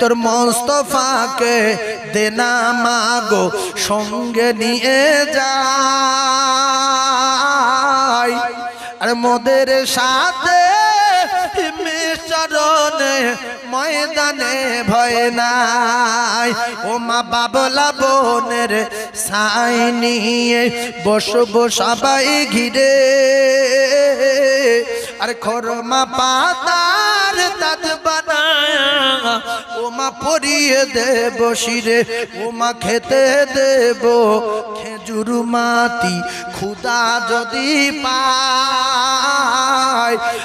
তোর মোস্তফাকে দেনা মাগো, সঙ্গে নিয়ে যাই। আর মোদের সাথে চরণে ময়দানে ভয় নাই। ও মা বাবলা বোনের সাই নিয়ে বসবো সবাই ঘিরে। আর খরমা পাতার দাঁত ও মা পরিয়ে দেব শিরে, ও মা খেতে দেব খেজুর মাটি খুদা যদি পায়,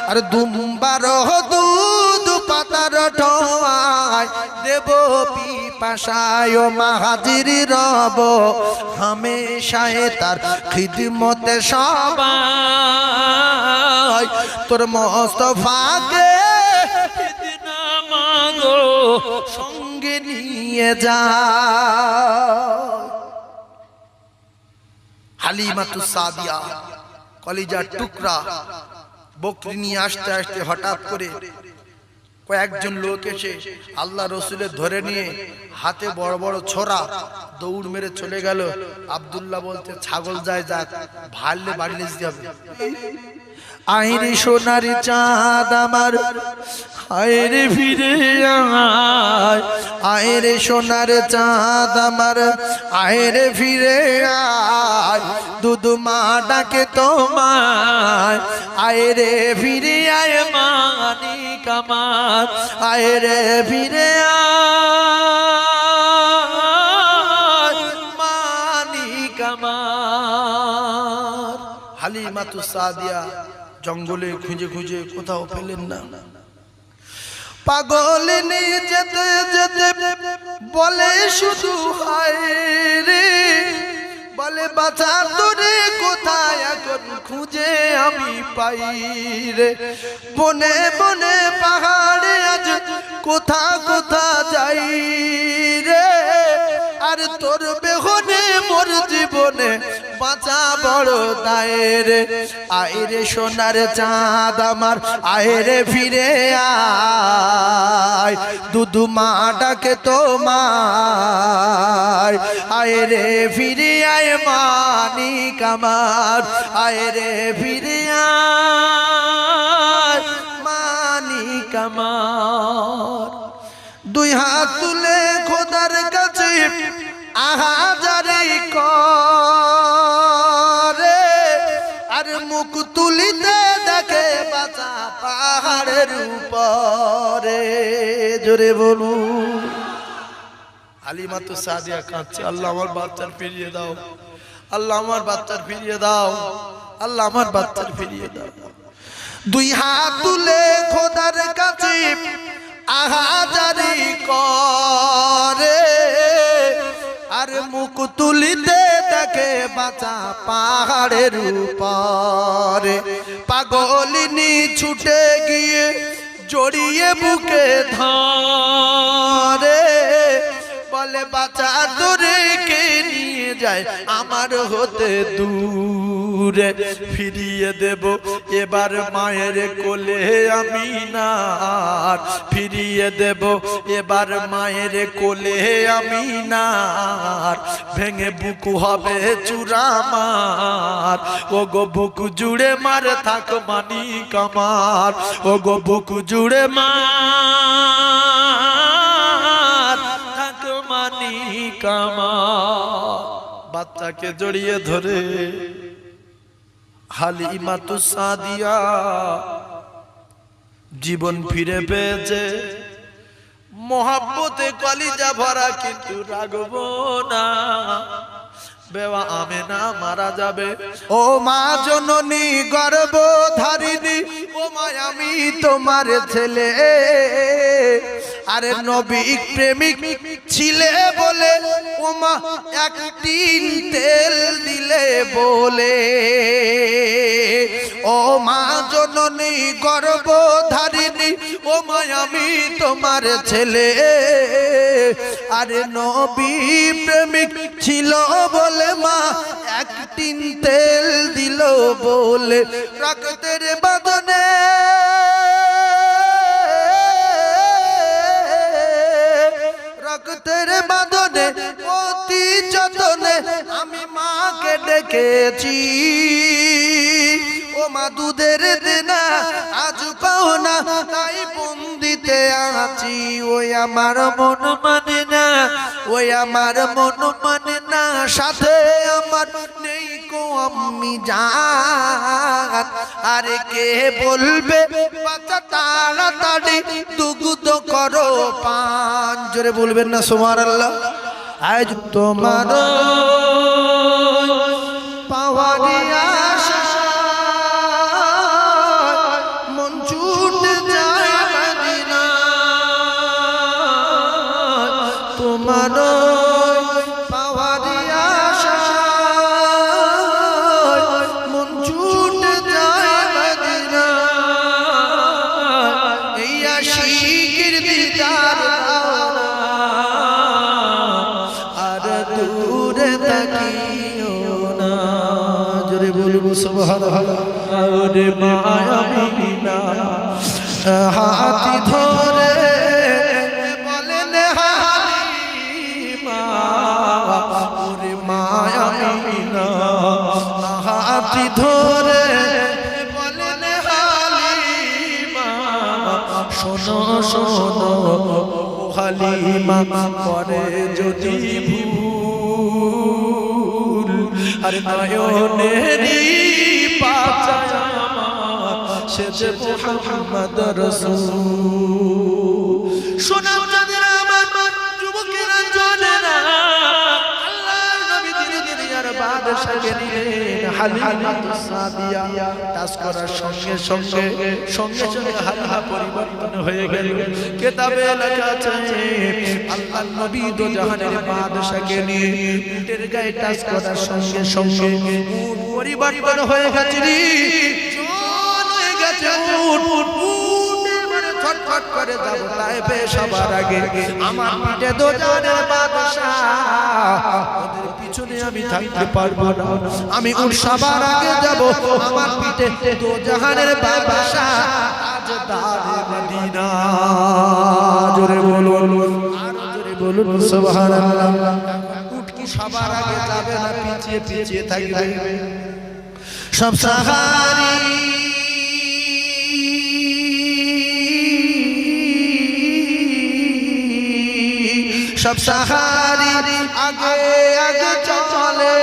আর দুম্বার দুধ পাতার ঠোয়ায় দেব পিপাসায় মা হাজির রব হামেশায় তার খিদমতে সবাই, তোর মস্তফাকে সঙ্গে নিয়ে যা হালিমাতু সাদিয়া, কলিজার টুকরা, বকরি নিয়ে আসতে আসতে হঠাৎ করে কয়েকজন লোক এসে আল্লাহ রসুলের ধরে নিয়ে হাতে বড় বড় ছোরা দৌড় মেরে চলে গেল। আব্দুল্লাহ বলতে, ছাগল যায় যাক, ভাললে বাড়ি নিয়ে আইরে সোনারি চাঁদ আমার। আয়রে ফিরে আয়। আয়রে সোনার চাঁদ আমার। আয়রে ফিরে আয়। দুদু মা ডাকে তোমায়। আয়রে ফিরে আয় মানি কামার আয়রে ফিরে আয় মানি কামার হালিমাতু সাদিয়া। জঙ্গলে খুঁজে খুঁজে কোথাও পেলেন না। পাগল নিয়ে যেতে যেতে বলে শুধু হায় বলে, বাঁচা তোরে কোথায় এখন খুঁজে আমি পাই রে? বনে বনে পাহাড়ে আজ কোথা কোথা যাই রে, আর তোর মোর জীবনে বাঁচা বড় দায়ের। আয়রে সোনার চাঁদ আমার আয়রে ফিরে আয়। দুদু মা ডাকে তোমার আয়রে ফিরে আয় মানিক আমার আয়রে ফিরে আয় মানিক দুই হাত তুলে খোদার কাছে আহাজারি করে, আর মুখ তুলিতে দেখে বাঁচা পাহাড়ের উপরে। জোরে বলুন। আলিমা তো সাদিয়া কাঁদছে। আল্লাহ আমার বাচ্চার ফিরিয়ে দাও। আল্লাহ আমার বাচ্চার ফিরিয়ে দাও। আল্লাহ আমার বাচ্চার ফিরিয়ে দাও। দুই হাত তুলে খোদার কাছে আহাজারি করে। তুলিতে তাকে বাঁচা পাহাড়ের উপরে। পাগলিনি ছুটে গিয়ে জড়িয়ে বুকে ধরে। বলে বাচ্চা তোরে কে নিয়ে যায়? আমার হতে দূরে ফিরিয়ে দেব। এবার মায়ের কোলে আমি না ফিরিয়ে দেব। এবার মায়ের কোলে আমি না ভেঙে বুকু হবে চূড়ামার ও গো বুকু জুড়ে মার থাক মানি কামার ও গো বুকু জুড়ে মার বাচ্চাকে জড়িয়ে ধরে। হালিমাতু সাদিয়া, জীবন ফিরে পেয়েছে। মহাব্বতে কলিজা ভরা কিন্তু রাগবো না। বেওয়া আমে না মারা যাবে। ও মা জননী গর্ব ধারিনি ও মা আমি তোমার ছেলে। আরে নবী প্রেমিক ছিলে বলে ও মা একটি তেল দিলে বলে। ও মা জননী গর্ব ধারিনি ও মা আমি তোমার ছেলে। আরে নবী প্রেমিক ছিল বলে, মা একটিন তেল দিল বলে। রক্তের বদনে রক্তের বাঁধনে, অতি যতনে আমি মাকে ডেকেছি। ও মা, দুধের দেনা আজ পাও না, তাই বন্দিতে আছি। ওই আমার মন মানে না, ওই আমার মন মানে না, সাথে আমার নেই কো আমি জান আরে কে বলবে, বাচ্চা তাড়াতাড়ি দুগুদ করো পান। জোরে বলবেন না সোমার আল্লাহ আজ তোমার তোমার সুবহানাল্লাহ। ওরে মায়া মিনা হাতি ধরে বলেন হালিমা ওরে মায়া মিনা হাতি ধরে বলেন হালিমা শোনো শোনো হালিমা করে যদি ভুল আর নয়নেরি পাচা সে যে মোহাম্মদ রসুল। সোনার চাঁদের আমার যুবকেরা জানে না, আল্লাহর নবী ধীরে ধীরে আর বাদশাকে হালিমা সাদিয়া টাচ করার সঙ্গে সঙ্গে সঙ্গে সঙ্গে হালিমা পরিবর্তন হয়ে গেল। কেতাবে আল্লাহর নবী দো জাহানের বাদশাকে নিয়ে উটের করার সঙ্গে সঙ্গে পরিবর্তন হয়ে গেছে রে। হয়ে গেছে আমার পিঠে দো জানের বাদশা, ওদের পিছনে আমি থাকতে পারব না। আমি উঠ সবার আগে যাব। আমার পিঠে তো জাহানের বাদশা মদিনা। জোরে বলুন। জোরে বলুন, সুবহানাল্লাহ। উঠ কি সবার আগে যাবে না থাকবে। সব সাহারি সব সাহারি আগে আগে চলে।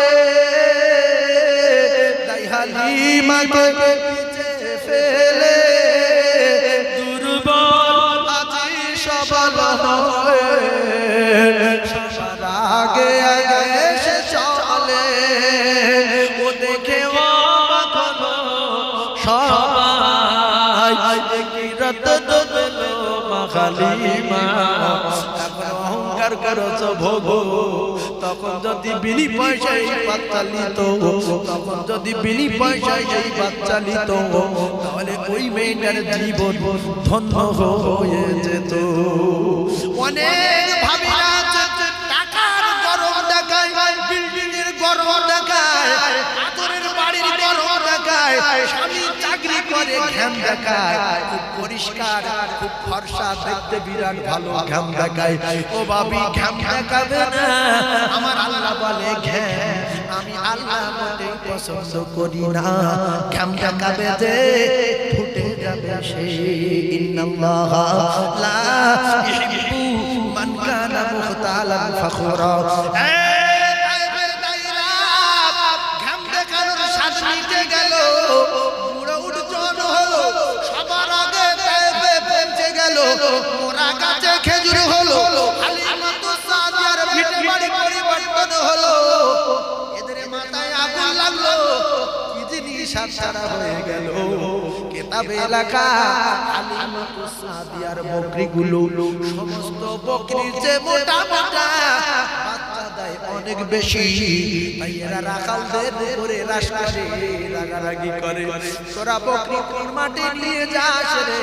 তাই হালিমাকে পিছে ফেলে। দুর্বল আজি সবল আগে আগে এসে চলে। ও দেখে সবাই। দেখি রত দোদল হালিমা অহংকার করছ ভোগ। তখন যদি বিনি পয়সায় বাচ্চা নিত, তখন যদি বিনি পয়সায় এই বাচ্চা নিত, তাহলে ওই মেয়েটার জীবন ধন্য হয়ে যেত। অনেক করে ঘ্যাম দেখায়, খুব পরিষ্কার, খুব ফর্সা, দেখতে বিরাট ভালো ঘ্যাম দেখায়। ও বাবি, ঘ্যাম দেখাবে না। আমার আল্লাহ বলে, ঘ্যাম, আমি আল্লাহ মোটেই পছন্দ করি না। ঘ্যাম দেখাবে যে ফুটে যাবে সে। ইন্নাল্লাহ লা ইহিব্বু মান কানা মুখতালান ফখুরা। সারা হয়ে গেল। কেতাবে লেখা হালিমা তো সাদিয়ার বকরিগুলো সমস্ত বকরির যে মোটা মোটা দেয় অনেক বেশি। তাই এরা রাখালদের করে রাগারাগি করে। তোরা বকরি কোন মাঠে নিয়ে যাস রে।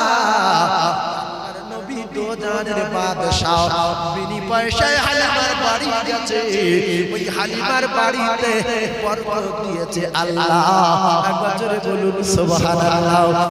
দোজানের বাদশাহ। বিনি পয়সায় হালিমার বাড়ি গেছে ওই হালিমার বাড়িতে বরকত দিয়েছে আল্লাহ। জোরে বলুন, সুবহানাল্লাহ।